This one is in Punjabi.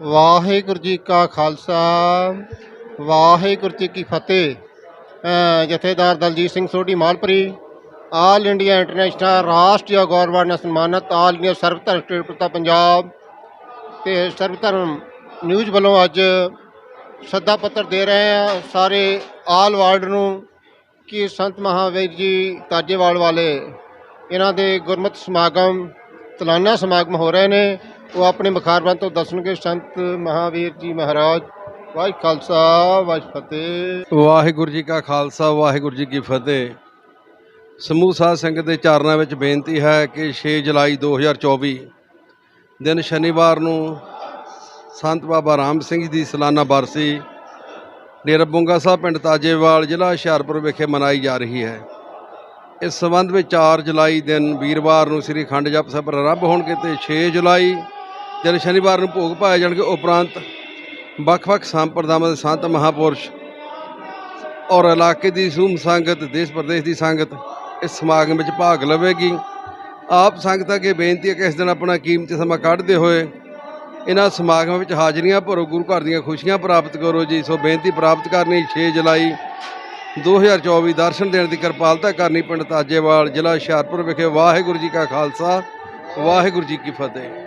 ਵਾਹਿਗੁਰੂ ਜੀ ਕਾ ਖਾਲਸਾ, ਵਾਹਿਗੁਰੂ ਜੀ ਕੀ ਫਤਿਹ। ਜਥੇਦਾਰ Daljit Singh Sodhi Malpuri all India international ਰਾਸ਼ਟਰੀ ਗੌਰਵ ਨਾਲ ਸਨਮਾਨਿਤ ਆਲ ਇੰਡੀਆ ਸਰਵ ਧਰਮ ਸਟੇਟ ਪੰਜਾਬ ਤੇ ਸਰਵ ਧਰਮ ਨਿਊਜ਼ ਵੱਲੋਂ ਅੱਜ ਸੱਦਾ ਪੱਤਰ ਦੇ ਰਹੇ ਆ ਸਾਰੇ ਆਲ ਵਰਲਡ ਨੂੰ ਕਿ ਸੰਤ ਮਹਾਵੀਰ ਜੀ ਤਾਜੇਵਾਲ ਵਾਲੇ ਇਹਨਾਂ ਦੇ ਗੁਰਮਤਿ ਸਮਾਗਮ ਤਲਾਨਾ ਸਮਾਗਮ ਹੋ ਰਹੇ ਨੇ। ਉਹ ਆਪਣੇ ਮੁਖਾਰਬੰਦ ਤੋਂ ਦੱਸਣਗੇ, ਸੰਤ ਮਹਾਵੀਰ ਜੀ ਮਹਾਰਾਜ, ਵਾਹਿ ਖਾਲਸਾ ਵਾਹਿਗੁਰੂ ਫਤਿਹ। ਵਾਹਿਗੁਰੂ ਜੀ ਕਾ ਖਾਲਸਾ, ਵਾਹਿਗੁਰੂ ਜੀ ਕੀ ਫਤਿਹ। ਸਮੂਹ ਸਾਧ ਸੰਗਤ ਦੇ ਚਰਨਾਂ ਵਿੱਚ ਬੇਨਤੀ ਹੈ ਕਿ 6 ਜੁਲਾਈ 2024 ਦਿਨ ਸ਼ਨੀਵਾਰ ਨੂੰ ਸੰਤ ਬਾਬਾ ਰਾਮ ਸਿੰਘ ਜੀ ਦੀ ਸਾਲਾਨਾ ਬਰਸੀ ਡੇਰਾ ਬੁੰਗਾ ਸਾਹਿਬ ਪਿੰਡ ਤਾਜੇਵਾਲ, ਜ਼ਿਲ੍ਹਾ ਹੁਸ਼ਿਆਰਪੁਰ ਵਿਖੇ ਮਨਾਈ ਜਾ ਰਹੀ ਹੈ। ਇਸ ਸੰਬੰਧ ਵਿੱਚ 4 ਜੁਲਾਈ ਦਿਨ ਵੀਰਵਾਰ ਨੂੰ ਸ੍ਰੀ ਅਖੰਡ ਜਪ ਸਾਹਿਬ ਆਰੰਭ ਹੋਣਗੇ ਤੇ 6 ਜੁਲਾਈ ਦਿਨ ਸ਼ਨੀਵਾਰ ਨੂੰ ਭੋਗ ਪਾਏ ਜਾਣਗੇ ਉਪਰੰਤ ਵੱਖ-ਵੱਖ ਸੰਪਰਦਾਵਾਂ ਦੇ ਸੰਤ ਮਹਾਪੁਰਸ਼ ਔਰ ਇਲਾਕੇ ਦੀ ਸੂਮ ਸੰਗਤ, ਦੇਸ਼ ਪ੍ਰਦੇਸ਼ ਦੀ ਸੰਗਤ ਇਸ ਸਮਾਗਮ ਵਿੱਚ ਭਾਗ ਲਵੇਗੀ। ਆਪ ਸੰਗਤ ਅੱਗੇ ਬੇਨਤੀ ਹੈ ਕਿ ਇਸ ਦਿਨ ਆਪਣਾ ਕੀਮਤੀ ਸਮਾਂ ਕੱਢਦੇ ਹੋਏ ਇਹਨਾਂ ਸਮਾਗਮਾਂ ਵਿੱਚ ਹਾਜ਼ਰੀਆਂ ਭਰੋ, ਗੁਰੂ ਘਰ ਦੀਆਂ ਖੁਸ਼ੀਆਂ ਪ੍ਰਾਪਤ ਕਰੋ ਜੀ। ਸੋ ਬੇਨਤੀ ਪ੍ਰਾਪਤ ਕਰਨੀ 6 ਜੁਲਾਈ 2024 ਦਰਸ਼ਨ ਦੇਣ ਦੀ ਕਿਰਪਾਲਤਾ ਕਰਨੀ ਪਿੰਡ ਤਾਜੇਵਾਲ, ਜ਼ਿਲ੍ਹਾ ਹੁਸ਼ਿਆਰਪੁਰ ਵਿਖੇ। ਵਾਹਿਗੁਰੂ ਜੀ ਕਾ ਖਾਲਸਾ, ਵਾਹਿਗੁਰੂ ਜੀ ਕੀ ਫਤਿਹ।